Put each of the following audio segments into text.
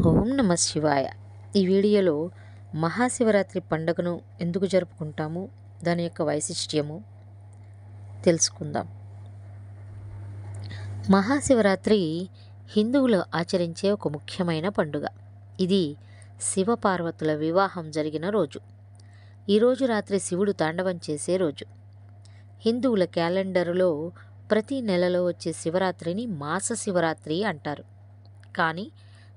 ఓం నమ శివాయ. ఈ వీడియోలో మహాశివరాత్రి పండుగను ఎందుకు జరుపుకుంటాము? దాని యొక్క వైశిష్ట్యము తెలుసుకుందాం. మహాశివరాత్రి హిందువులు ఆచరించే ఒక ముఖ్యమైన పండుగ. ఇది శివపార్వతుల వివాహం జరిగిన రోజు. ఈరోజు రాత్రి శివుడు తాండవం చేసే రోజు. హిందువుల క్యాలెండర్లో ప్రతి నెలలో వచ్చే శివరాత్రిని మాస శివరాత్రి అంటారు. కానీ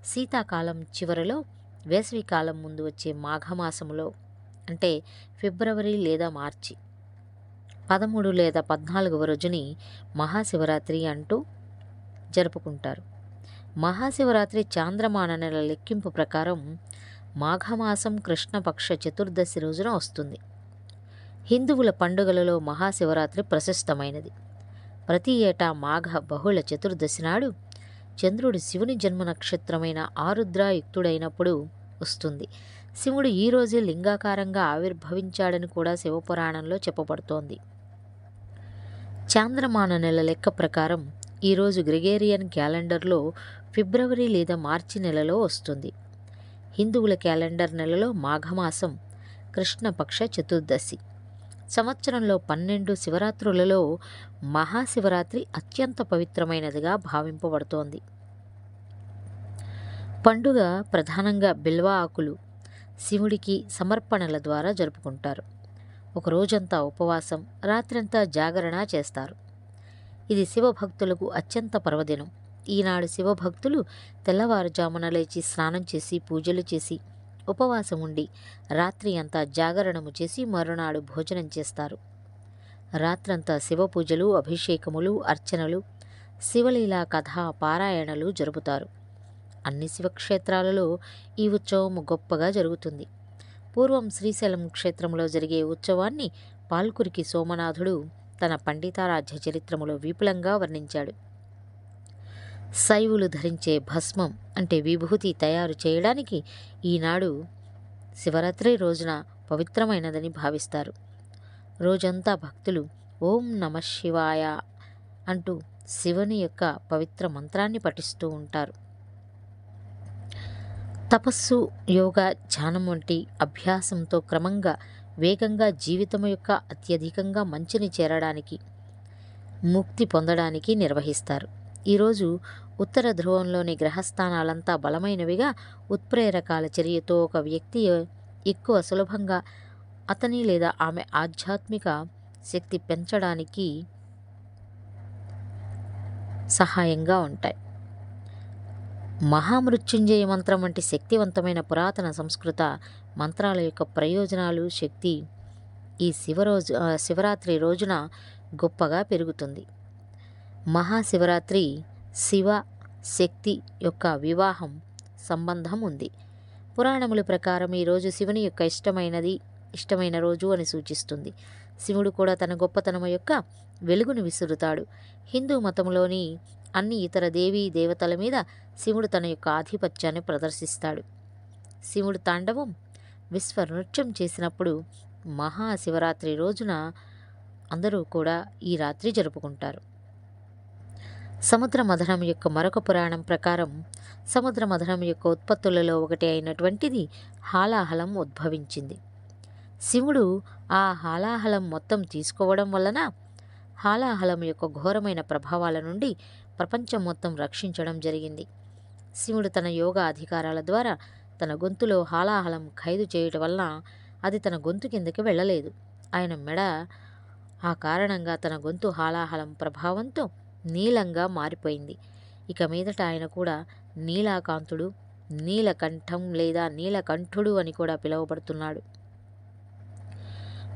శీతాకాలం చివరిలో వేసవికాలం ముందు వచ్చే మాఘమాసములో అంటే ఫిబ్రవరి లేదా మార్చి పదమూడు లేదా పద్నాలుగవ రోజుని మహాశివరాత్రి అంటూ జరుపుకుంటారు. మహాశివరాత్రి చాంద్రమాన నెల లెక్కింపు ప్రకారం మాఘమాసం కృష్ణపక్ష చతుర్దశి రోజున వస్తుంది. హిందువుల పండుగలలో మహాశివరాత్రి ప్రశస్తమైనది. ప్రతి ఏటా మాఘ బహుళ చతుర్దశి నాడు చంద్రుడు శివుని జన్మ నక్షత్రమైన ఆరుద్రాయుక్తుడైనప్పుడు వస్తుంది. శివుడు ఈరోజే లింగాకారంగా ఆవిర్భవించాడని కూడా శివపురాణంలో చెప్పబడుతోంది. చాంద్రమాన నెల లెక్క ప్రకారం ఈరోజు గ్రిగేరియన్ క్యాలెండర్లో ఫిబ్రవరి లేదా మార్చి నెలలో వస్తుంది. హిందువుల క్యాలెండర్ నెలలో మాఘమాసం కృష్ణపక్ష చతుర్దశి. సంవత్సరంలో పన్నెండు శివరాత్రులలో మహాశివరాత్రి అత్యంత పవిత్రమైనదిగా భావింపబడుతోంది. పండుగ ప్రధానంగా బిల్వ ఆకులు శివుడికి సమర్పణల ద్వారా జరుపుకుంటారు. ఒక రోజంతా ఉపవాసం రాత్రంతా జాగరణ చేస్తారు. ఇది శివభక్తులకు అత్యంత పర్వదినం. ఈనాడు శివభక్తులు తెల్లవారుజామున లేచి స్నానం చేసి పూజలు చేసి ఉపవాసం ఉండి రాత్రి అంతా జాగరణము చేసి మరునాడు భోజనం చేస్తారు. రాత్రంతా శివ పూజలు అభిషేకములు అర్చనలు శివలీలా కథా పారాయణలు జరుపుతారు. అన్ని శివక్షేత్రాలలో ఈ ఉత్సవం గొప్పగా జరుగుతుంది. పూర్వం శ్రీశైలం క్షేత్రంలో జరిగే ఉత్సవాన్ని పాల్కురికి సోమనాథుడు తన పండితారాధ్య చరిత్రములో విపులంగా వర్ణించాడు. శైవులు ధరించే భస్మం అంటే విభూతి తయారు చేయడానికి ఈనాడు శివరాత్రి రోజున పవిత్రమైనదని భావిస్తారు. రోజంతా భక్తులు ఓం నమ శివాయ అంటూ శివుని యొక్క పవిత్ర మంత్రాన్ని పఠిస్తూ ఉంటారు. తపస్సు యోగా ధ్యానం వంటి అభ్యాసంతో క్రమంగా వేగంగా జీవితం యొక్క అత్యధికంగా మంచిని చేరడానికి ముక్తి పొందడానికి నిర్వహిస్తారు. ఈరోజు ఉత్తర ధ్రువంలోని గ్రహస్థానాలంతా బలమైనవిగా ఉత్ప్రేరకాల చర్యతో ఒక వ్యక్తి ఎక్కువ సులభంగా అతని లేదా ఆమె ఆధ్యాత్మిక శక్తి పెంచడానికి సహాయంగా ఉంటాయి. మహామృత్యుంజయ మంత్రం వంటి శక్తివంతమైన పురాతన సంస్కృత మంత్రాల యొక్క ప్రయోజనాలు శక్తి ఈ శివరోజు శివరాత్రి రోజున గొప్పగా పెరుగుతుంది. మహాశివరాత్రి శివ శక్తి యొక్క వివాహం సంబంధం ఉంది. పురాణముల ప్రకారం ఈరోజు శివుని యొక్క ఇష్టమైనది ఇష్టమైన రోజు అని సూచిస్తుంది. శివుడు కూడా తన గొప్పతనము యొక్క వెలుగును విసురుతాడు. హిందూ మతంలోని అన్ని ఇతర దేవీ దేవతల మీద శివుడు తన యొక్క ఆధిపత్యాన్ని ప్రదర్శిస్తాడు. శివుడు తాండవం విశ్వ నృత్యం చేసినప్పుడు మహాశివరాత్రి రోజున అందరూ కూడా ఈ రాత్రి జరుపుకుంటారు. సముద్ర మథనం యొక్క మరొక పురాణం ప్రకారం సముద్ర మథనం యొక్క ఉత్పత్తులలో ఒకటి అయినటువంటిది హాలాహలం ఉద్భవించింది. శివుడు ఆ హాలాహలం మొత్తం తీసుకోవడం వలన హాలాహలం యొక్క ఘోరమైన ప్రభావాల నుండి ప్రపంచం మొత్తం రక్షించడం జరిగింది. శివుడు తన యోగా అధికారాల ద్వారా తన గొంతులో హాలాహలం ఖైదు చేయటం వలన అది తన గొంతు కిందకి వెళ్ళలేదు. ఆయన మెడ ఆ కారణంగా తన గొంతు హాలాహలం ప్రభావంతో నీలంగా మారిపోయింది. ఇక మీదట ఆయన కూడా నీలాకాంతుడు నీలకంఠం లేదా నీలకంఠుడు అని కూడా పిలువబడుతున్నాడు.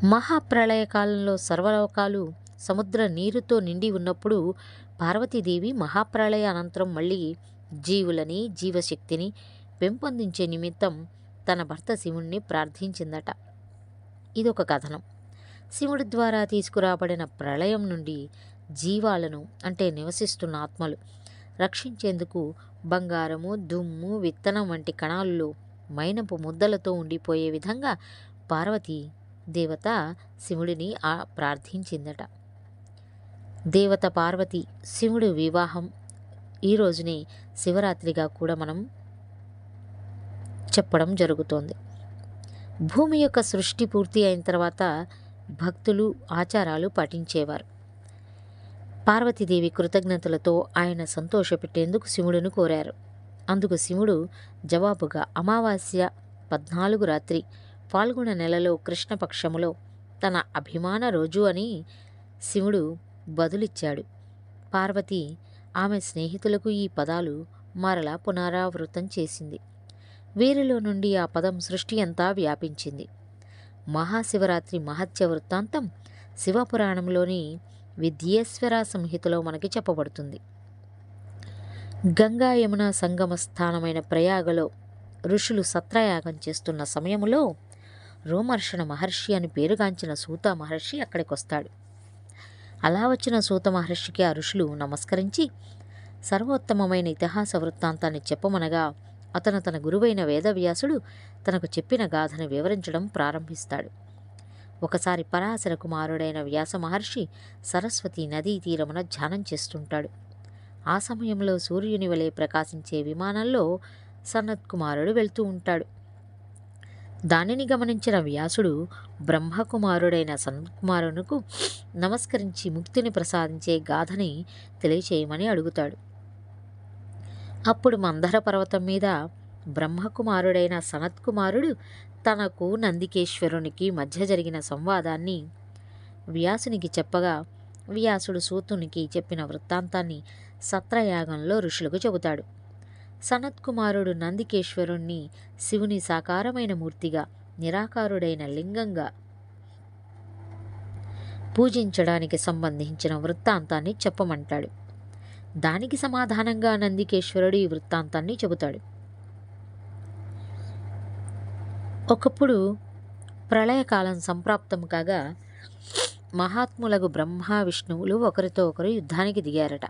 మహాప్రళయ కాలంలో సర్వలోకాలు సముద్ర నీరుతో నిండి ఉన్నప్పుడు పార్వతీదేవి మహాప్రళయ అనంతరం మళ్ళీ జీవులని జీవశక్తిని పెంపొందించే నిమిత్తం తన భర్త శివుణ్ణి ప్రార్థించిందట. ఇదొక కథనం. శివుడి ద్వారా తీసుకురాబడిన ప్రళయం నుండి జీవాలను అంటే నివసిస్తున్న ఆత్మలు. రక్షించేందుకు బంగారము దుమ్ము విత్తనం వంటి కణాల్లో మైనపు ముద్దలతో ఉండిపోయే విధంగా పార్వతి దేవత శివుడిని ఆ ప్రార్థించిందట. దేవత పార్వతి శివుడు వివాహం ఈ రోజునే శివరాత్రిగా కూడా మనం చెప్పడం జరుగుతోంది. భూమి యొక్క సృష్టి పూర్తి అయిన తర్వాత భక్తులు ఆచారాలు పాటించేవారు. పార్వతీదేవి కృతజ్ఞతలతో ఆయన సంతోషపెట్టేందుకు శివుడును కోరారు. అందుకు శివుడు జవాబుగా అమావాస్య పద్నాలుగు రాత్రి పాల్గొన నెలలో కృష్ణపక్షములో తన అభిమాన రోజు అని శివుడు బదులిచ్చాడు. పార్వతి ఆమె స్నేహితులకు ఈ పదాలు మరలా పునరావృతం చేసింది. వీరిలో నుండి ఆ పదం సృష్టి అంతా వ్యాపించింది. మహాశివరాత్రి మహత్య వృత్తాంతం శివపురాణంలోని విద్యేశ్వర సంహితలో మనకి చెప్పబడుతుంది. గంగా యమున సంగమ స్థానమైన ప్రయాగలో ఋషులు సత్రయాగం చేస్తున్న సమయంలో రోమర్షణ మహర్షి అని పేరుగాంచిన సూత మహర్షి అక్కడికి వస్తాడు అలా వచ్చిన సూత మహర్షికి ఆ ఋషులు నమస్కరించి సర్వోత్తమమైన ఇతిహాస వృత్తాంతాన్ని చెప్పమనగా అతను తన గురువైన వేదవ్యాసుడు తనకు చెప్పిన గాథను వివరించడం ప్రారంభిస్తాడు. ఒకసారి పరాశర కుమారుడైన వ్యాస మహర్షి సరస్వతి నదీ తీరమున ధ్యానం చేస్తుంటాడు. ఆ సమయంలో సూర్యుని వలె ప్రకాశించే విమానంలో సనత్ కుమారుడు వెళ్తూ ఉంటాడు. దానిని గమనించిన వ్యాసుడు బ్రహ్మకుమారుడైన సనత్కుమారునకు నమస్కరించి ముక్తిని ప్రసాదించే గాథని తెలియచేయమని అడుగుతాడు. అప్పుడు మందర పర్వతం మీద బ్రహ్మకుమారుడైన సనత్కుమారుడు తనకు నందికేశ్వరునికి మధ్య జరిగిన సంవాదాన్ని వ్యాసునికి చెప్పగా వ్యాసుడు సూతునికి చెప్పిన వృత్తాంతాన్ని సత్రయాగంలో ఋషులకు చెబుతాడు. సనత్కుమారుడు నందికేశ్వరుణ్ణి శివుని సాకారమైన మూర్తిగా నిరాకారుడైన లింగంగా పూజించడానికి సంబంధించిన వృత్తాంతాన్ని చెప్పమంటాడు. దానికి సమాధానంగా నందికేశ్వరుడు ఈ వృత్తాంతాన్ని చెబుతాడు. ఒకప్పుడు ప్రళయకాలం సంప్రాప్తం కాగా మహాత్ములకు బ్రహ్మ విష్ణువులు ఒకరితో ఒకరు యుద్ధానికి దిగారట.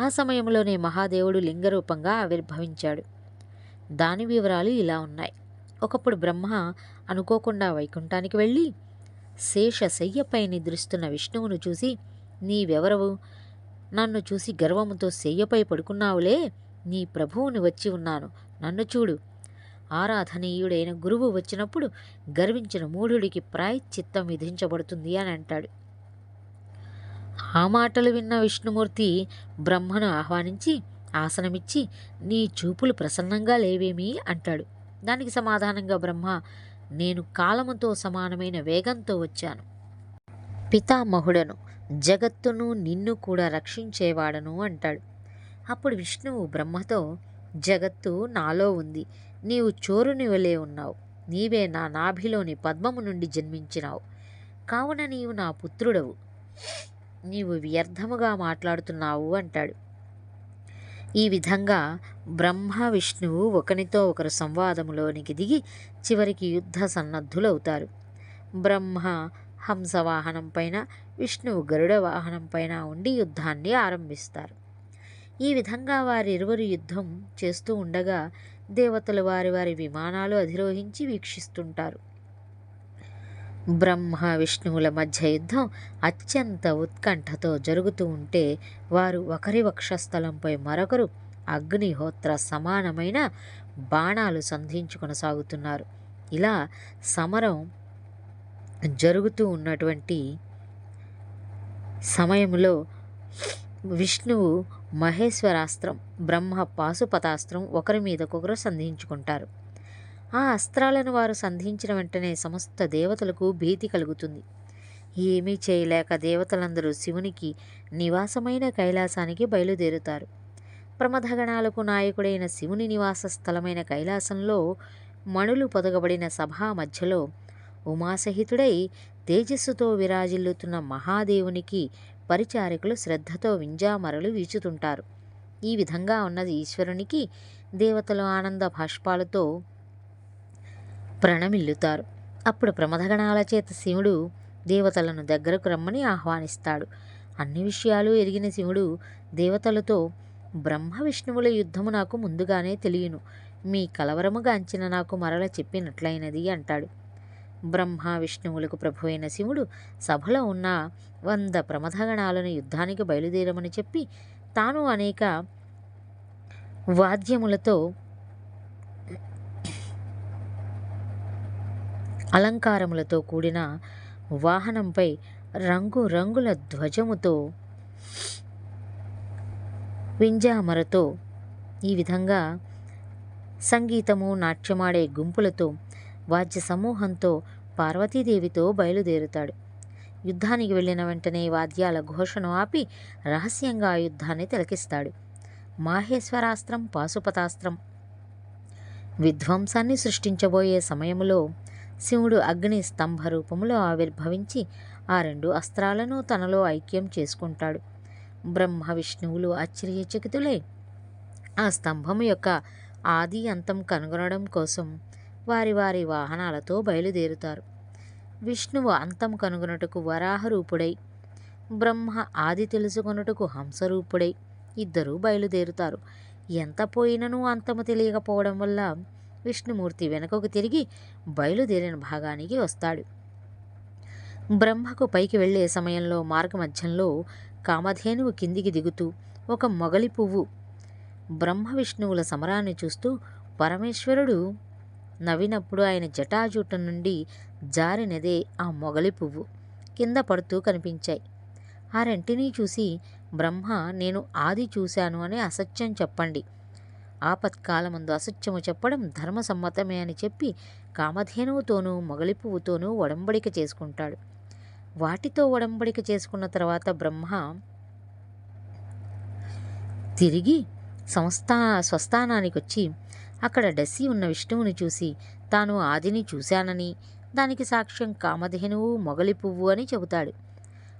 ఆ సమయంలోనే మహాదేవుడు లింగరూపంగా ఆవిర్భవించాడు. దాని వివరాలు ఇలా ఉన్నాయి. ఒకప్పుడు బ్రహ్మ అనుకోకుండా వైకుంఠానికి వెళ్ళి శేష శయ్యపై నిద్రిస్తున్న విష్ణువును చూసి నీవెవరవు? నన్ను చూసి గర్వముతో శయ్యపై పడుకున్నావులే. నీ ప్రభువుని వచ్చి ఉన్నాను. నన్ను చూడు. ఆరాధనీయుడైన గురువు వచ్చినప్పుడు గర్వించిన మూఢుడికి ప్రాయశ్చిత్తం విధించబడుతుంది అని అంటాడు. ఆ మాటలు విన్న విష్ణుమూర్తి బ్రహ్మను ఆహ్వానించి ఆసనమిచ్చి నీ చూపులు ప్రసన్నంగా లేవేమి అంటాడు. దానికి సమాధానంగా బ్రహ్మ నేను కాలముతో సమానమైన వేగంతో వచ్చాను. పితామహుడను జగత్తును నిన్ను కూడా రక్షించేవాడను అంటాడు. అప్పుడు విష్ణువు బ్రహ్మతో జగత్తు నాలో ఉంది. నీవు చోరుని వలె ఉన్నావు. నీవే నా నాభిలోని పద్మము నుండి జన్మించినావు. కావున నీవు నా పుత్రుడవు. నీవు వ్యర్థముగా మాట్లాడుతున్నావు అంటాడు. ఈ విధంగా బ్రహ్మ విష్ణువు ఒకనితో ఒకరు సంవాదములోనికి దిగి చివరికి యుద్ధ సన్నద్ధులవుతారు. బ్రహ్మ హంస వాహనం పైన విష్ణువు గరుడ వాహనం పైన ఉండి యుద్ధాన్ని ఆరంభిస్తారు. ఈ విధంగా వారిరువురు యుద్ధం చేస్తూ ఉండగా దేవతలు వారి వారి విమానాలు అధిరోహించి వీక్షిస్తుంటారు. బ్రహ్మ విష్ణువుల మధ్య యుద్ధం అత్యంత ఉత్కంఠతో జరుగుతూ ఉంటే వారు ఒకరి వక్షస్థలంపై మరొకరు అగ్నిహోత్ర సమానమైన బాణాలు సంధించు కొనసాగుతున్నారు. ఇలా సమరం జరుగుతూ ఉన్నటువంటి సమయంలో విష్ణువు మహేశ్వరాస్త్రం బ్రహ్మ పాశుపతాస్త్రం ఒకరి మీదకొకరు సంధించుకుంటారు. ఆ అస్త్రాలను వారు సంధించిన వెంటనే సమస్త దేవతలకు భీతి కలుగుతుంది. ఏమీ చేయలేక దేవతలందరూ శివునికి నివాసమైన కైలాసానికి బయలుదేరుతారు. ప్రమథగణాలకు నాయకుడైన శివుని నివాస స్థలమైన కైలాసంలో మణులు పొదగబడిన సభా మధ్యలో ఉమాసహితుడై తేజస్సుతో విరాజిల్లుతున్న మహాదేవునికి పరిచారికులు శ్రద్ధతో వింజామరలు వీచుతుంటారు. ఈ విధంగా ఉన్నది ఈశ్వరునికి దేవతలు ఆనంద భాష్పాలతో ప్రణమిల్లుతారు. అప్పుడు ప్రమథగణాల చేత శివుడు దేవతలను దగ్గరకు రమ్మని ఆహ్వానిస్తాడు. అన్ని విషయాలు ఎరిగిన శివుడు దేవతలతో బ్రహ్మ విష్ణువుల యుద్ధము నాకు ముందుగానే తెలియను. మీ కలవరముగాంచిన నాకు మరల చెప్పినట్లయినది అంటాడు. బ్రహ్మ విష్ణువులకు ప్రభు అయిన శివుడు సభలో ఉన్న వంద ప్రమథగణాలను యుద్ధానికి బయలుదేరమని చెప్పి తాను అనేక వాద్యములతో అలంకారములతో కూడిన వాహనంపై రంగు రంగుల ధ్వజముతో వింజామరతో ఈ విధంగా సంగీతము నాట్యమాడే గుంపులతో వాద్య సమూహంతో పార్వతీదేవితో బయలుదేరుతాడు. యుద్ధానికి వెళ్ళిన వెంటనే వాద్యాల ఘోషను ఆపి రహస్యంగా యుద్ధాన్ని తిలకిస్తాడు. మాహేశ్వరాస్త్రం పాశుపతాస్త్రం విధ్వంసాన్ని సృష్టించబోయే సమయంలో శివుడు అగ్ని స్తంభ రూపంలో ఆవిర్భవించి ఆ రెండు అస్త్రాలను తనలో ఐక్యం చేసుకుంటాడు. బ్రహ్మ విష్ణువులు ఆశ్చర్యచకితులై ఆ స్తంభం యొక్క ఆది అంతం కనుగొనడం కోసం వారి వారి వాహనాలతో బయలుదేరుతారు. విష్ణువు అంతం కనుగొనుటకు వరాహరూపుడై బ్రహ్మ ఆది తెలుసుకొనుటకు హంసరూపుడై ఇద్దరూ బయలుదేరుతారు. ఎంత పోయినను అంతము తెలియకపోవడం వల్ల విష్ణుమూర్తి వెనుకకు తిరిగి బయలుదేరిన భాగానికి వస్తాడు. బ్రహ్మకు పైకి వెళ్ళే సమయంలో మార్గమధ్యంలో కామధేనువు కిందికి దిగుతూ ఒక మొగలి పువ్వు బ్రహ్మ విష్ణువుల సమరాన్ని చూస్తూ పరమేశ్వరుడు నవ్వినప్పుడు ఆయన జటాజుట నుండి జారినదే ఆ మొగలి పువ్వు. కింద పడుతూ కనిపించాయి. ఆ రెంటినీ చూసి బ్రహ్మ నేను ఆది చూశాను అని అసత్యం చెప్పండి. ఆపత్కాలమందు అసత్యము చెప్పడం ధర్మసమ్మతమే అని చెప్పి కామధేనువుతోనూ మొగలి పువ్వుతోనూ ఒడంబడిక చేసుకుంటాడు. వాటితో ఒడంబడిక చేసుకున్న తర్వాత బ్రహ్మ తిరిగి సంస్థా స్వస్థానానికి వచ్చి అక్కడ డసి ఉన్న విష్ణువుని చూసి తాను ఆదిని చూశానని దానికి సాక్ష్యం కామధేనువు మొగలి పువ్వు అని చెబుతాడు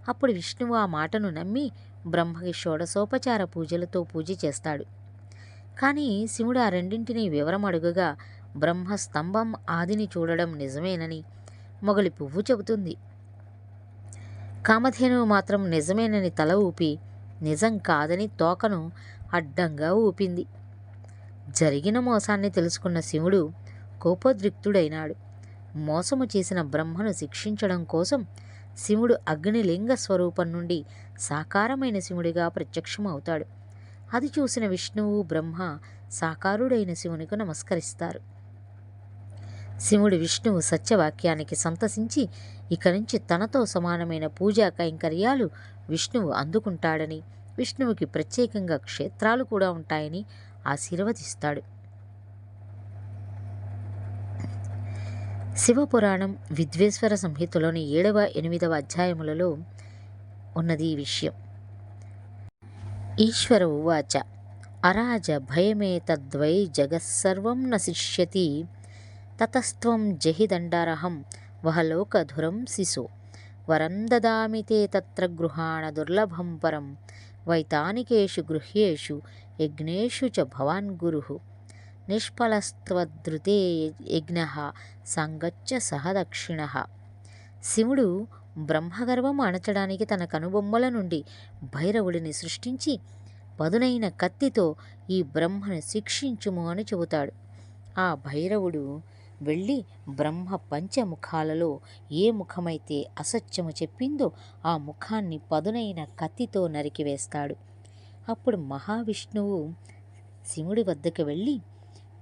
అప్పుడు విష్ణువు ఆ మాటను నమ్మి బ్రహ్మకి షోడసోపచార పూజలతో పూజ చేస్తాడు. కానీ శివుడు ఆ రెండింటిని వివరం అడుగగా బ్రహ్మ స్తంభం ఆదిని చూడడం నిజమేనని మొగలి పువ్వు చెబుతుంది. కామధేనువు మాత్రం నిజమేనని తల ఊపి నిజం కాదని తోకను అడ్డంగా ఊపింది. జరిగిన మోసాన్ని తెలుసుకున్న శివుడు కోపోద్రిక్తుడైనాడు. మోసము చేసిన బ్రహ్మను శిక్షించడం కోసం శివుడు అగ్నిలింగ స్వరూపం నుండి సాకారమైన శివుడిగా ప్రత్యక్షమవుతాడు. అది చూసిన విష్ణువు బ్రహ్మ సాకారుడైన శివునికి నమస్కరిస్తారు. శివుడు విష్ణువు సత్యవాక్యానికి సంతసించి ఇక నుంచి తనతో సమానమైన పూజా కైంకర్యాలు విష్ణువు అందుకుంటాడని విష్ణువుకి ప్రత్యేకంగా క్షేత్రాలు కూడా ఉంటాయని ఆశీర్వదిస్తాడు. శివపురాణం విద్వేశ్వర సంహితలోని ఏడవ ఎనిమిదవ అధ్యాయములలో ఉన్నది ఈ విషయం. ఈశ్వర ఉవాచ అరాజ భయమే తద్వై జగత్సర్వం నశిష్యతి తతస్త్వం జహిదండారహం వహలోకధురం శిశో వరం దదామి తే తత్ర గృహాణ దుర్లభం పరం వైతానికేషు గృహ్యేషు యజ్ఞేషు చ భవాన్ గురు. నిష్ఫలస్త్వదృతే యజ్ఞ సంగచ్చ సహ దక్షిణ. శివుడు బ్రహ్మగర్వం అణచడానికి తన కనుబొమ్మల నుండి భైరవుడిని సృష్టించి పదునైన కత్తితో ఈ బ్రహ్మను శిక్షించుము అని చెబుతాడు. ఆ భైరవుడు వెళ్ళి బ్రహ్మ పంచముఖాలలో ఏ ముఖమైతే అసత్యము చెప్పిందో ఆ ముఖాన్ని పదునైన కత్తితో నరికివేస్తాడు అప్పుడు మహావిష్ణువు శివుడి వద్దకు వెళ్ళి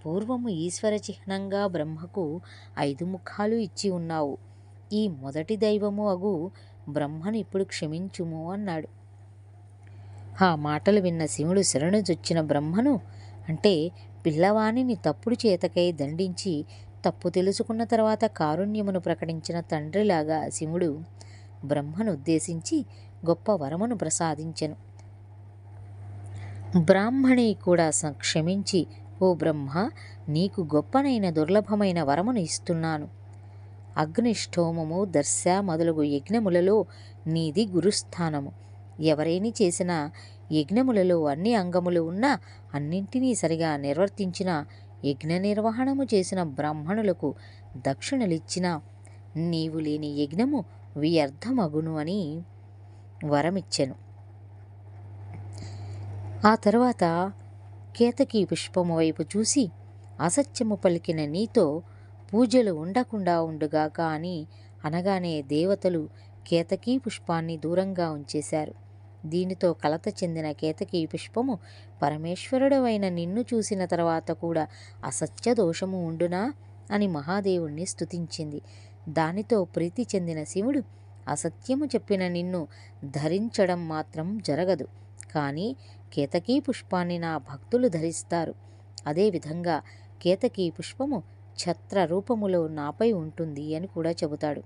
పూర్వము ఈశ్వర చిహ్నంగా బ్రహ్మకు ఐదు ముఖాలు ఇచ్చి ఉన్నావు. ఈ మొదటి దైవము అగు బ్రహ్మను ఇప్పుడు క్షమించుము అన్నాడు. ఆ మాటలు విన్న శివుడు శరణుజొచ్చిన బ్రహ్మను అంటే పిల్లవాణిని తప్పుడు చేతకై దండించి తప్పు తెలుసుకున్న తర్వాత కారుణ్యమును ప్రకటించిన తండ్రిలాగా శివుడు బ్రహ్మను ఉద్దేశించి గొప్ప వరమును ప్రసాదించెను. బ్రాహ్మణి కూడా స- క్షమించి ఓ బ్రహ్మ నీకు గొప్పనైన దుర్లభమైన వరమును ఇస్తున్నాను. అగ్నిష్టోమము దర్శ మొదలగు యజ్ఞములలో నీది గురుస్థానము. ఎవరైనా చేసిన యజ్ఞములలో అన్ని అంగములు ఉన్నా అన్నింటినీ సరిగా నిర్వర్తించిన యజ్ఞ నిర్వహణము చేసిన బ్రాహ్మణులకు దక్షిణలిచ్చిన నీవు లేని యజ్ఞము వ్యర్థమగును అని వరమిచ్చెను. ఆ తర్వాత కేతకి పుష్పము వైపు చూసి అసత్యము పలికిన నీతో పూజలు ఉండకుండా ఉండుగాక అని అనగానే దేవతలు కేతకీ పుష్పాన్ని దూరంగా ఉంచేశారు. దీనితో కలత చెందిన కేతకీ పుష్పము పరమేశ్వరుడు అయిన నిన్ను చూసిన తర్వాత కూడా అసత్య దోషము ఉండునా అని మహాదేవుణ్ణి స్తుతించింది. దానితో ప్రీతి చెందిన శివుడు అసత్యము చెప్పిన నిన్ను ధరించడం మాత్రం జరగదు. కానీ కేతకీ పుష్పాన్ని నా భక్తులు ధరిస్తారు. అదేవిధంగా కేతకీ పుష్పము ఛత్ర రూపములో నాపై ఉంటుంది అని కూడా చెబుతాడు.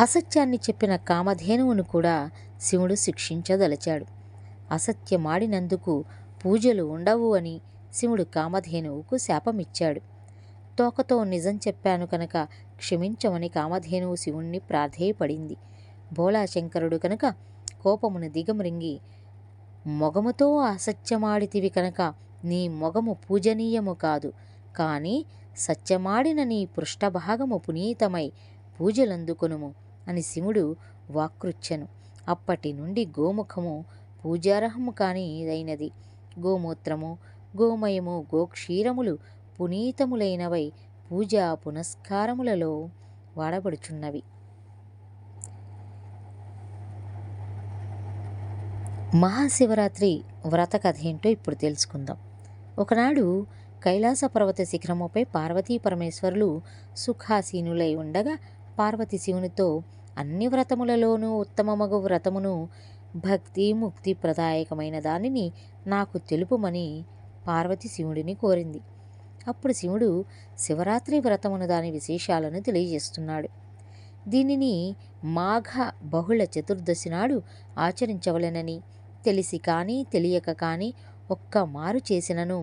అసత్యాన్ని చెప్పిన కామధేనువును కూడా శివుడు శిక్షించదలచాడు. అసత్యమాడినందుకు పూజలు ఉండవు అని శివుడు కామధేనువుకు శాపమిచ్చాడు. తోకతో నిజం చెప్పాను కనుక క్షమించమని కామధేనువు శివుణ్ణి ప్రాధేయపడింది. భోళాశంకరుడు కనుక కోపమున దిగమరింగి మొగముతో అసత్యమాడితివి కనుక నీ మొగము పూజనీయము కాదు. కానీ సత్యమాడిన నీ పృష్ఠభాగము పునీతమై పూజలందుకొనుము అని శివుడు వాక్రుచ్చను అప్పటి నుండి గోముఖము పూజార్హము కాని ఇదైనది గోమూత్రము గోమయము గోక్షీరములు పునీతములైనవై పూజా పునస్కారములలో వాడబడుచున్నవి. మహాశివరాత్రి వ్రత కథ ఏంటో ఇప్పుడు తెలుసుకుందాం. ఒకనాడు కైలాస పర్వత శిఖరముపై పార్వతీ పరమేశ్వరులు సుఖాసీనులై ఉండగా పార్వతి శివునితో అన్ని వ్రతములలోనూ ఉత్తమమగు వ్రతమును భక్తి ముక్తి ప్రదాయకమైన దానిని నాకు తెలుపుమని పార్వతి శివుడిని కోరింది. అప్పుడు శివుడు శివరాత్రి వ్రతమును దాని విశేషాలను తెలియజేస్తున్నాడు. దీనిని మాఘ బహుళ చతుర్దశి నాడు ఆచరించవలెనని తెలిసి కానీ తెలియక కానీ ఒక్క మారు చేసినను.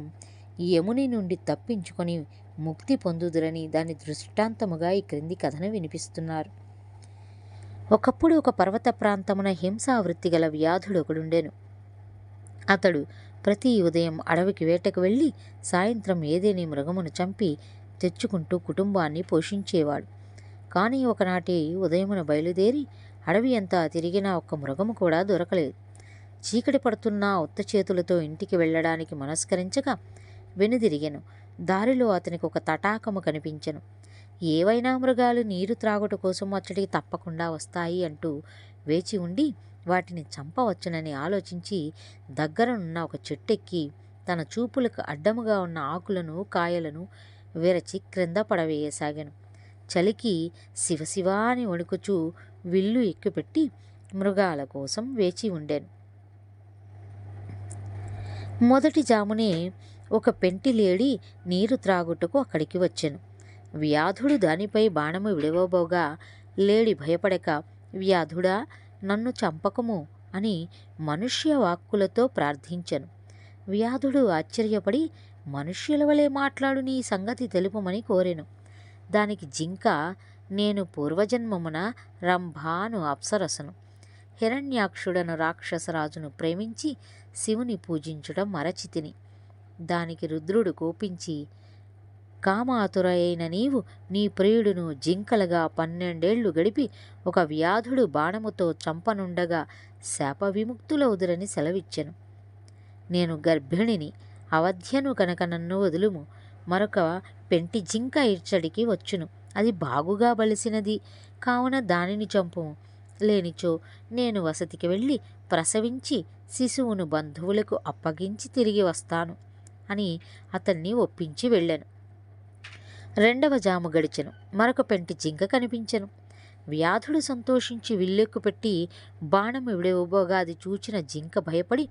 యముని నుండి తప్పించుకొని ముక్తి పొందుదురని దాని దృష్టాంతముగా ఈ క్రింది కథను వినిపిస్తున్నారు. ఒకప్పుడు ఒక పర్వత ప్రాంతమున హింసావృత్తి గల వ్యాధుడు ఒకడుండెను. అతడు ప్రతి ఉదయం అడవికి వేటకు వెళ్ళి సాయంత్రం ఏదేని మృగమును చంపి తెచ్చుకుంటూ కుటుంబాన్ని పోషించేవాడు. కానీ ఒకనాటి ఉదయమున బయలుదేరి అడవి అంతా తిరిగినా ఒక్క మృగము కూడా దొరకలేదు. చీకటి పడుతున్న ఉత్త చేతులతో ఇంటికి వెళ్ళడానికి మనస్కరించగా వెనుదిరిగాను. దారిలో అతనికి ఒక తటాకము కనిపించను. ఏవైనా మృగాలు నీరు త్రాగుట కోసం అచ్చడికి తప్పకుండా వస్తాయి అంటూ వేచి ఉండి వాటిని చంపవచ్చునని ఆలోచించి దగ్గరనున్న ఒక చెట్టెక్కి తన చూపులకు అడ్డముగా ఉన్న ఆకులను కాయలను విరచి క్రింద పడవేయసాగాను. చలికి శివశివా అని వణుకుచూ విల్లు ఎక్కుపెట్టి మృగాల కోసం వేచి ఉండాను. మొదటి జామునే ఒక పెంటిలేడి నీరు త్రాగుటకు అక్కడికి వచ్చెను. వ్యాధుడు దానిపై బాణము విడవబోగా లేడి భయపడక వ్యాధుడా నన్ను చంపకము అని మనుష్య వాక్కులతో ప్రార్థించెను. వ్యాధుడు ఆశ్చర్యపడి మనుష్యుల వలె మాట్లాడు నీ సంగతి తెలుపమని కోరెను. దానికి జింక నేను పూర్వజన్మమున రంభాను అప్సరసను. హిరణ్యాక్షుడను రాక్షసరాజును ప్రేమించి శివుని పూజించడం మరచితిని. దానికి రుద్రుడు కోపించి కామాతురైన నీవు నీ ప్రియుడును జింకలుగా పన్నెండేళ్ళు గడిపి ఒక వ్యాధుడు బాణముతో చంపనుండగా శాప విముక్తులవుదురని సెలవిచ్చెను. నేను గర్భిణిని అవధ్యను కనుక నన్ను వదులుము మరొక పెంటి జింక ఇచ్చడికి వచ్చును. అది బాగుగా బలిసినది. కావున దానిని చంపుము. లేనిచో నేను వసతికి వెళ్ళి ప్రసవించి శిశువును బంధువులకు అప్పగించి తిరిగి వస్తాను అని అతన్ని ఒప్పించి వెళ్ళాను. రెండవ జాము గడిచెను. మరొక పెంటి జింక కనిపించెను. వ్యాధుడు సంతోషించి విల్లెక్కు పెట్టి బాణము విడవబోగా అది చూచిన జింక భయపడి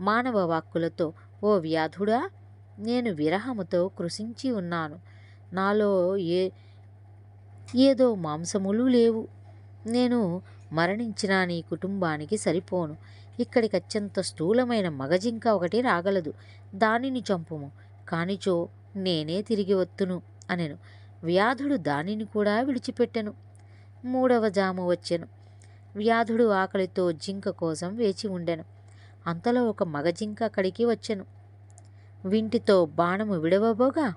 మానవ వాక్కులతో ఓ వ్యాధుడా నేను విరహముతో కృషించి ఉన్నాను. నాలో ఏ ఏదో మాంసములు లేవు. నేను మరణించినా నీ కుటుంబానికి సరిపోను. ఇక్కడికి అత్యంత స్థూలమైన మగజింక ఒకటి రాగలదు. దానిని చంపుము. కానిచో నేనే తిరిగి వత్తును అనెను. వ్యాధుడు దానిని కూడా విడిచిపెట్టెను. మూడవ జాము వచ్చెను. వ్యాధుడు ఆకలితో జింక కోసం వేచి ఉండెను. అంతలో ఒక మగ జింక అక్కడికి వచ్చెను. వింటితో బాణము విడవబోగా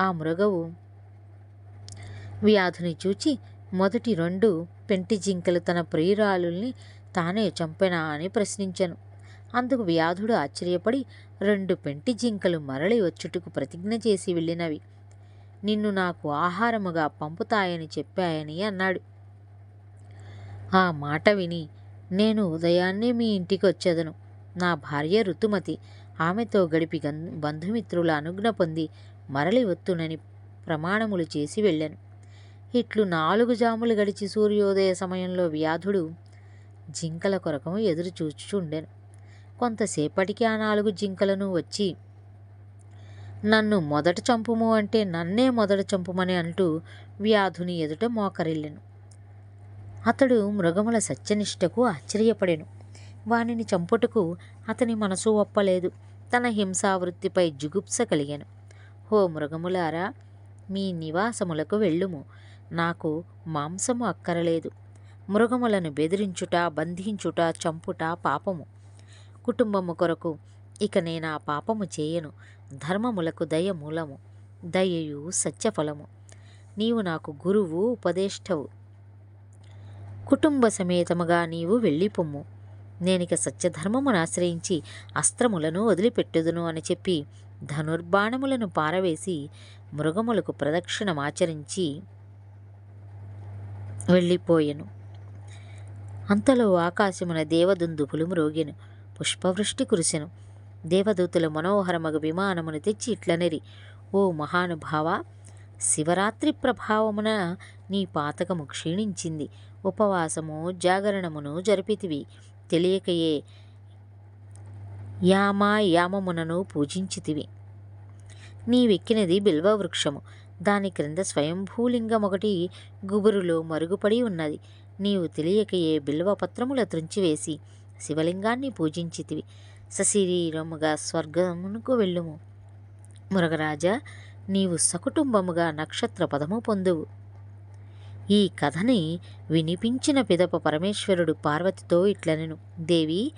ఆ మృగవు వ్యాధుని చూచి మొదటి రెండు పెంటి జింకలు తన ప్రియురాలుల్ని తానే చంపెనా అని ప్రశ్నించెను. అందుకు వ్యాధుడు ఆశ్చర్యపడి రెండు పెంటి జింకలు మరలి వచ్చుటకు ప్రతిజ్ఞ చేసి వెళ్ళినవి. నిన్ను నాకు ఆహారముగా పంపుతాయని చెప్పాయని అన్నాడు. ఆ మాట విని నేను ఉదయాన్నే మీ ఇంటికి వచ్చేదను నా భార్య ఋతుమతి ఆమెతో గడిపి గన్ బంధుమిత్రుల అనుజ్ఞ పొంది మరలి వత్తునని ప్రమాణములు చేసి వెళ్ళాను. ఇట్లు నాలుగు జాములు గడిచి సూర్యోదయ సమయంలో వ్యాధుడు జింకల కొరకం ఎదురు చూచుచుండెను. కొంతసేపటికి ఆ నాలుగు జింకలను వచ్చి నన్ను మొదట చంపుము అంటే నన్నే మొదట చంపుమని అంటూ వ్యాధుని ఎదుట మోకరిల్లెను. అతడు మృగముల సత్యనిష్టకు ఆశ్చర్యపడెను. వానిని చంపుటకు అతని మనసు ఒప్పలేదు. తన హింసావృత్తిపై జుగుప్స కలిగాను. హో మృగములారా మీ నివాసములకు వెళ్ళుము. నాకు మాంసము అక్కరలేదు. మృగములను బెదిరించుట బంధించుట చంపుట పాపము. కుటుంబము కొరకు ఇక నేను ఆ పాపము చేయను. ధర్మములకు దయ మూలము. దయయు సత్యఫలము. నీవు నాకు గురువు ఉపదేష్టవు. కుటుంబ సమేతముగా నీవు వెళ్ళిపొమ్ము. నేనిక సత్యధర్మమును ఆశ్రయించి అస్త్రములను వదిలిపెట్టుదును అని చెప్పి ధనుర్బాణములను పారవేసి మృగములకు ప్రదక్షిణమాచరించి వెళ్ళిపోయెను. అంతలో ఆకాశమున దేవదుందుపులు మ్రోగెను పుష్పవృష్టి కురిసెను. దేవదూతుల మనోహరమగు విమానమును తెచ్చి ఇట్లనెరి ఓ మహానుభావ శివరాత్రి ప్రభావమున నీ పాతకము క్షీణించింది. ఉపవాసము జాగరణమును జరిపితివి. తెలియకయే యామా యామమునను పూజించితివి. నీవెక్కినది బిల్వవృక్షము. దాని క్రింద స్వయంభూలింగం ఒకటి గుబురులో మరుగుపడి ఉన్నది. నీవు తెలియకయే బిల్వపత్రముల త్రుంచివేసి శివలింగాన్ని పూజించితివి. సశరీరముగా స్వర్గమునకు వెళ్ళుము. మురగరాజా నీవు సకుటుంబముగా నక్షత్ర పదము పొందువు. ఈ కథని వినిపించిన పిదప పరమేశ్వరుడు పార్వతితో ఇట్లనెను. దేవి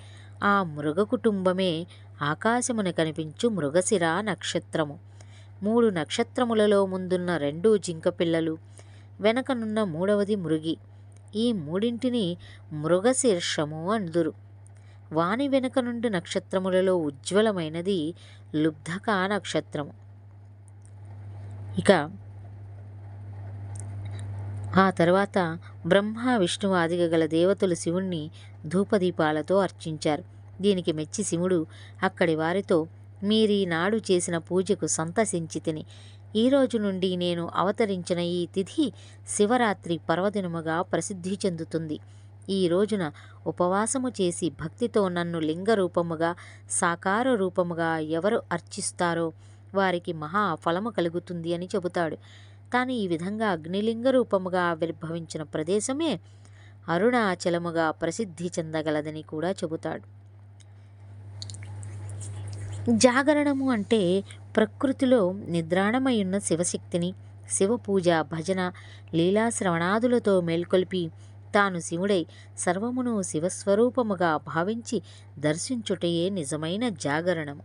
ఆ మృగ కుటుంబమే ఆకాశమున కనిపించు మృగశిర నక్షత్రము. మూడు నక్షత్రములలో ముందున్న రెండు జింక పిల్లలు వెనకనున్న మూడవది మృగి. ఈ మూడింటిని మృగశీర్షము అందురు. వాని వెనుక నుండి నక్షత్రములలో ఉజ్వలమైనది లుబ్ధక నక్షత్రము. ఇక ఆ తర్వాత బ్రహ్మ విష్ణువు ఆదిగ గల దేవతలు శివుణ్ణి ధూపదీపాలతో అర్చించారు. దీనికి మెచ్చి శివుడు అక్కడి వారితో మీరీనాడు చేసిన పూజకు సంతసించి తిని. ఈ రోజు నుండి నేను అవతరించిన ఈ తిథి శివరాత్రి పర్వదినముగా ప్రసిద్ధి చెందుతుంది. ఈ రోజున ఉపవాసము చేసి భక్తితో నన్ను లింగ రూపముగా సాకార రూపముగా ఎవరు అర్చిస్తారో వారికి మహా ఫలము కలుగుతుంది అని చెబుతాడు. తాను ఈ విధంగా అగ్నిలింగ రూపముగా ఆవిర్భవించిన ప్రదేశమే అరుణాచలముగా ప్రసిద్ధి చెందగలదని కూడా చెబుతాడు. జాగరణము అంటే ప్రకృతిలో నిద్రాణమై ఉన్న శివశక్తిని శివ పూజ భజన లీలాశ్రవణాదులతో మేల్కొల్పి తాను శివుడై సర్వమును శివస్వరూపముగా భావించి దర్శించుటయే నిజమైన జాగరణము.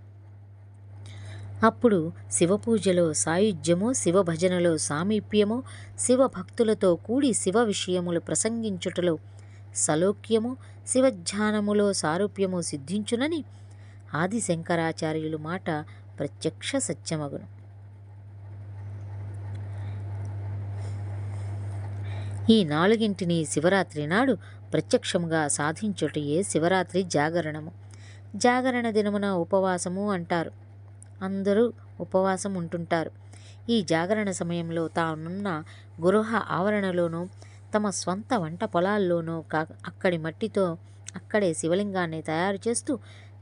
అప్పుడు శివపూజలో సాయుధ్యము శివ భజనలో సామీప్యము శివ భక్తులతో కూడి శివ విషయములు ప్రసంగించుటలో సలోక్యము శివధ్యానములో సారూప్యము సిద్ధించునని ఆది శంకరాచార్యులు మాట ప్రత్యక్ష సత్యమగును. ఈ నాలుగింటిని శివరాత్రి నాడు ప్రత్యక్షముగా సాధించుటయే శివరాత్రి జాగరణము. జాగరణ దినమున ఉపవాసము అంటారు. అందరూ ఉపవాసం ఉంటుంటారు. ఈ జాగరణ సమయంలో తానున్న గృహ ఆవరణలోనూ తమ స్వంత వంట పొలాల్లోనూ కా అక్కడి మట్టితో అక్కడే శివలింగాన్ని తయారు చేస్తూ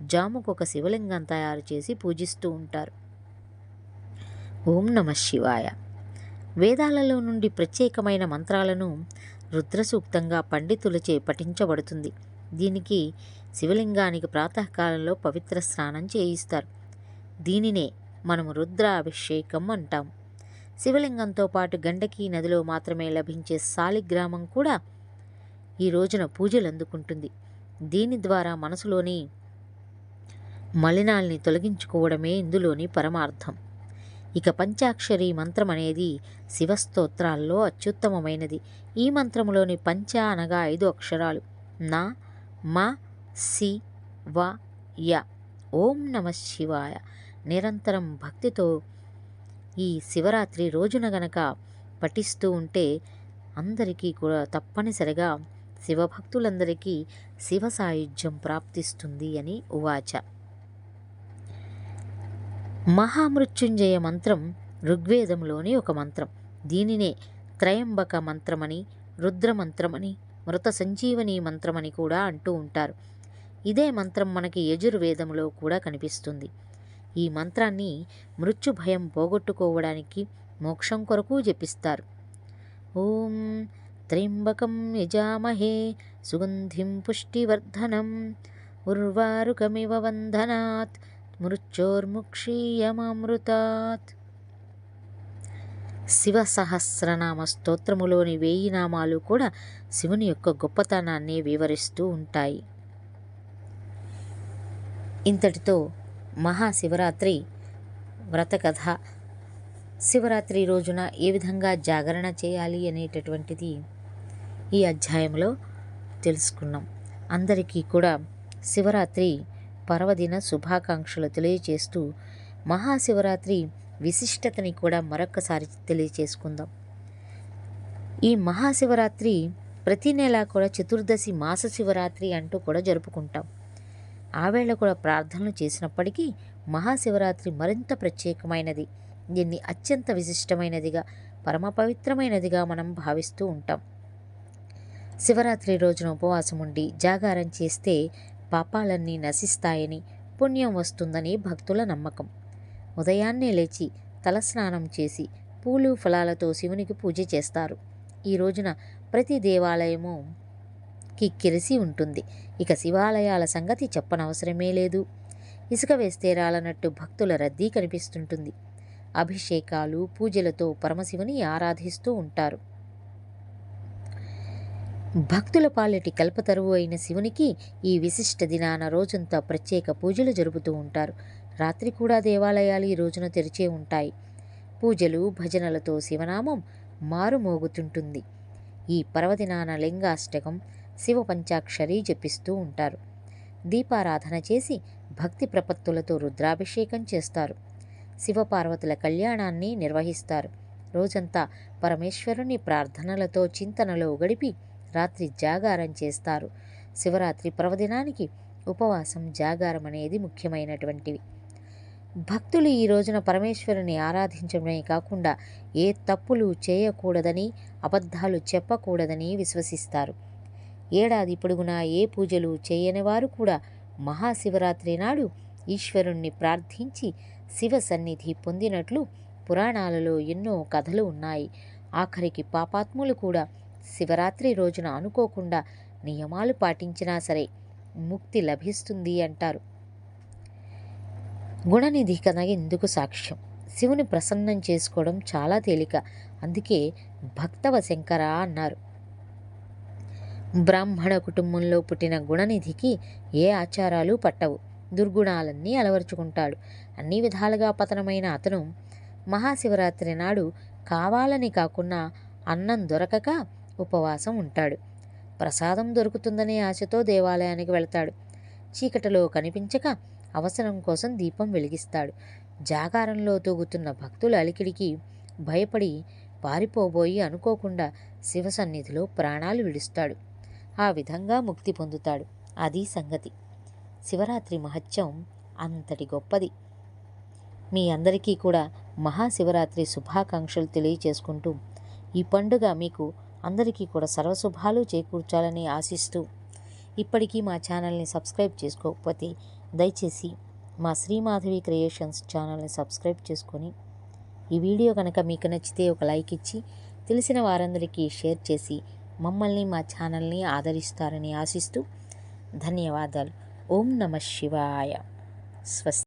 జాముకు ఒక శివలింగం తయారు చేసి పూజిస్తూ ఉంటారు. ఓం నమ శివాయ. వేదాలలో నుండి ప్రత్యేకమైన మంత్రాలను రుద్రసూక్తంగా పండితులచే పఠించబడుతుంది. దీనికి శివలింగానికి ప్రాతకాలంలో పవిత్ర స్నానం చేయిస్తారు. దీనినే మనము రుద్రాభిషేకం అంటాం. శివలింగంతో పాటు గండకీ నదిలో మాత్రమే లభించే సాలిగ్రామం కూడా ఈ రోజున పూజలు అందుకుంటుంది దీని ద్వారా మనసులోని మలినాల్ని తొలగించుకోవడమే ఇందులోని పరమార్థం. ఇక పంచాక్షరి మంత్రం అనేది శివస్తోత్రాల్లో అత్యుత్తమమైనది. ఈ మంత్రంలోని పంచ అనగా ఐదు అక్షరాలు. నా మ సి వ య. ఓం నమ శివాయ. నిరంతరం భక్తితో ఈ శివరాత్రి రోజున గనక పఠిస్తూ ఉంటే అందరికీ కూడా తప్పనిసరిగా శివభక్తులందరికీ శివ సాయుధ్యం ప్రాప్తిస్తుంది అని ఉవాచ. మహామృత్యుంజయ మంత్రం ఋగ్వేదంలోని ఒక మంత్రం. దీనినే త్రయంబక మంత్రమని రుద్ర మంత్రమని మృత సంజీవని మంత్రమని కూడా అంటూ ఉంటారు. ఇదే మంత్రం మనకి యజుర్వేదంలో కూడా కనిపిస్తుంది. ఈ మంత్రాన్ని మృత్యు భయం పోగొట్టుకోవడానికి మోక్షం కొరకు జపిస్తారు. ఓం త్రయంబకం యజామహే సుగంధిం పుష్టివర్ధనం ఉర్వారుకమివ వందనాత్ మృత్యోర్ముక్షీయమామృతాత్. శివ సహస్రనామ స్తోత్రములోని వేయి నామాలు కూడా శివుని యొక్క గొప్పతనాన్ని వివరిస్తూ ఉంటాయి. ఇంతటితో మహాశివరాత్రి వ్రతకథ. శివరాత్రి రోజున ఏ విధంగా జాగరణ చేయాలి అనేటటువంటిది ఈ అధ్యాయంలో తెలుసుకున్నాం. అందరికీ కూడా శివరాత్రి పర్వదిన శుభాకాంక్షలు తెలియజేస్తూ మహాశివరాత్రి విశిష్టతని కూడా మరొకసారి తెలియచేసుకుందాం. ఈ మహాశివరాత్రి ప్రతి నెల కూడా చతుర్దశి మాస శివరాత్రి అంటూ కూడా జరుపుకుంటాం. ఆవేళ కూడా ప్రార్థనలు చేసినప్పటికీ మహాశివరాత్రి మరింత ప్రత్యేకమైనది. దీన్ని అత్యంత విశిష్టమైనదిగా పరమ పవిత్రమైనదిగా మనం భావిస్తూ ఉంటాం. శివరాత్రి రోజున ఉపవాసం ఉండి జాగారం చేస్తే పాపాలన్నీ నశిస్తాయని పుణ్యం వస్తుందని భక్తుల నమ్మకం. ఉదయాన్నే లేచి తలస్నానం చేసి పూలు ఫలాలతో శివునికి పూజ చేస్తారు. ఈ రోజున ప్రతి దేవాలయము కిక్కిరిసి ఉంటుంది. ఇక శివాలయాల సంగతి చెప్పనవసరమే లేదు. ఇసుక వేస్తే రాలనట్టు భక్తుల రద్దీ కనిపిస్తుంటుంది. అభిషేకాలు పూజలతో పరమశివుని ఆరాధిస్తూ ఉంటారు. భక్తుల పాలెటి కల్పతరువు అయిన శివునికి ఈ విశిష్ట దినాన రోజంతా ప్రత్యేక పూజలు జరుపుతూ ఉంటారు. రాత్రి కూడా దేవాలయాలు ఈ రోజున తెరిచే ఉంటాయి. పూజలు భజనలతో శివనామం మారుమోగుతుంటుంది ఈ పర్వదినాన లింగాష్టకం శివ పంచాక్షరి జపిస్తూ ఉంటారు. దీపారాధన చేసి భక్తి ప్రపత్తులతో రుద్రాభిషేకం చేస్తారు. శివపార్వతుల కళ్యాణాన్ని నిర్వహిస్తారు. రోజంతా పరమేశ్వరుని ప్రార్థనలతో చింతనలో గడిపి రాత్రి జాగారం చేస్తారు. శివరాత్రి పర్వదినానికి ఉపవాసం జాగారం అనేది ముఖ్యమైనటువంటివి. భక్తులు ఈ రోజున పరమేశ్వరుని ఆరాధించడమే కాకుండా ఏ తప్పులు చేయకూడదని అబద్ధాలు చెప్పకూడదని విశ్వసిస్తారు. ఏడాది పొడుగునా ఏ పూజలు చేయని వారు కూడా మహాశివరాత్రి నాడు ఈశ్వరుణ్ణి ప్రార్థించి శివ సన్నిధి పొందినట్లు పురాణాలలో ఎన్నో కథలు ఉన్నాయి. ఆఖరికి పాపాత్ములు కూడా శివరాత్రి రోజున అనుకోకుండా నియమాలు పాటించినా సరే ముక్తి లభిస్తుంది అంటారు. గుణనిధి కథ ఎందుకు సాక్ష్యం? శివుని ప్రసన్నం చేసుకోవడం చాలా తేలిక. అందుకే భక్తవ శంకర అన్నారు. బ్రాహ్మణ కుటుంబంలో పుట్టిన గుణనిధికి ఏ ఆచారాలు పట్టవు. దుర్గుణాలన్నీ అలవరుచుకుంటాడు. అన్ని విధాలుగా పతనమైన అతను మహాశివరాత్రి నాడు కావాలని కాకుండా అన్నం దొరకక ఉపవాసం ఉంటాడు. ప్రసాదం దొరుకుతుందనే ఆశతో దేవాలయానికి వెళ్తాడు. చీకటిలో కనిపించక అవసరం కోసం దీపం వెలిగిస్తాడు. జాగారంలో తూగుతున్న భక్తుల అలికిడికి భయపడి పారిపోబోయి అనుకోకుండా శివ సన్నిధిలో ప్రాణాలు విడుస్తాడు. ఆ విధంగా ముక్తి పొందుతాడు. అది సంగతి. శివరాత్రి మహత్యం అంతటి గొప్పది. మీ అందరికీ కూడా మహాశివరాత్రి శుభాకాంక్షలు తెలియచేసుకుంటూ ఈ పండుగ మీకు అందరికీ కూడా సర్వశుభాలు చేకూర్చాలని ఆశిస్తూ ఇప్పటికీ మా ఛానల్ని సబ్స్క్రైబ్ చేసుకోకపోతే దయచేసి మా శ్రీమాధవి క్రియేషన్స్ ఛానల్ని సబ్స్క్రైబ్ చేసుకొని ఈ వీడియో కనుక మీకు నచ్చితే ఒక లైక్ ఇచ్చి తెలిసిన వారందరికీ షేర్ చేసి మమ్మల్ని మా ఛానల్ని ఆదరిస్తారని ఆశిస్తూ ధన్యవాదాలు. ఓం నమ శివాయ. స్వస్తి